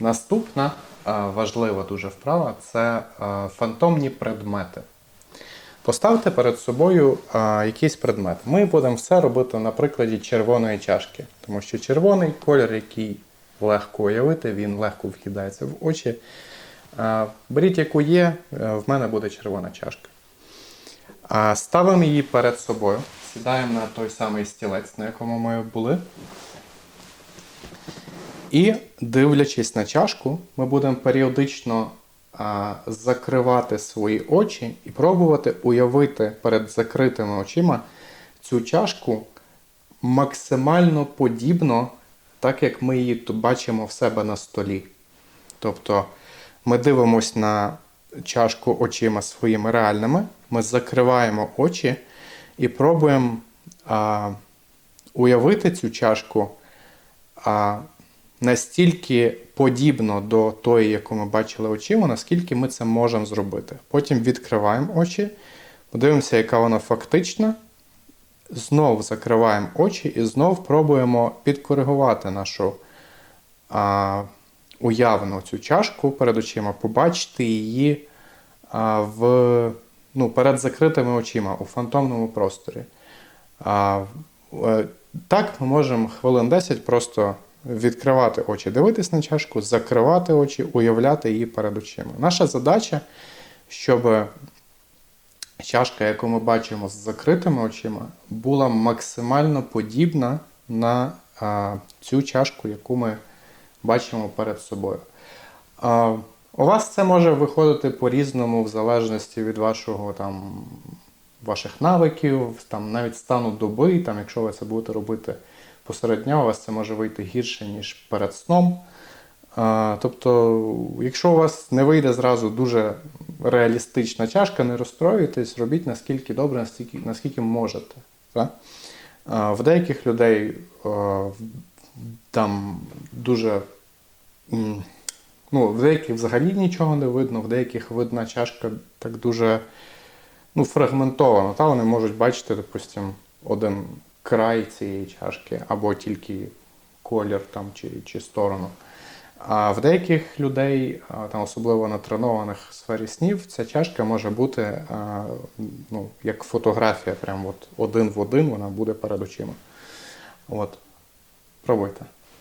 Наступна е, важлива дуже вправа це е, фантомні предмети. Поставте перед собою е, якийсь предмет. Ми будемо все робити на прикладі червоної чашки, тому що червоний колір, який легко уявити, він легко вкидається в очі. Беріть, яку є, в мене буде червона чашка. Ставимо її перед собою, сідаємо на той самий стілець, на якому ми були. І дивлячись на чашку, ми будемо періодично а, закривати свої очі і пробувати уявити перед закритими очима цю чашку максимально подібно, так як ми її бачимо в себе на столі. Тобто ми дивимося на чашку очима своїми реальними, ми закриваємо очі і пробуємо а, уявити цю чашку а, настільки подібно до тої, яку ми бачили очима, наскільки ми це можемо зробити. Потім відкриваємо очі, подивимося, яка вона фактична. Знов закриваємо очі і знов пробуємо підкоригувати нашу а, уявну цю чашку перед очима, побачити її а, в, ну, перед закритими очима у фантомному просторі. А, е, так, ми можемо хвилин 10 просто відкривати очі, дивитись на чашку, закривати очі, уявляти її перед очима. Наша задача, щоб чашка, яку ми бачимо з закритими очима, була максимально подібна на а, цю чашку, яку ми бачимо перед собою. А, у вас це може виходити по-різному, в залежності від вашого там, ваших навиків, там, навіть стану доби, там, якщо ви це будете робити посеред у вас це може вийти гірше, ніж перед сном. Тобто, якщо у вас не вийде зразу дуже реалістична чашка, не розстроюйтесь, робіть наскільки добре, наскільки, наскільки можете. В деяких людей там дуже. Ну, в деяких взагалі нічого не видно, в деяких видна чашка так дуже ну, фрагментовано. Та вони можуть бачити, допустим, один край цієї чашки, або тільки колір там, чи, чи сторону. А в деяких людей, там, особливо натренованих в сфері снів, ця чашка може бути ну, як фотографія, прям от один в один вона буде перед очима. От. Пробуйте.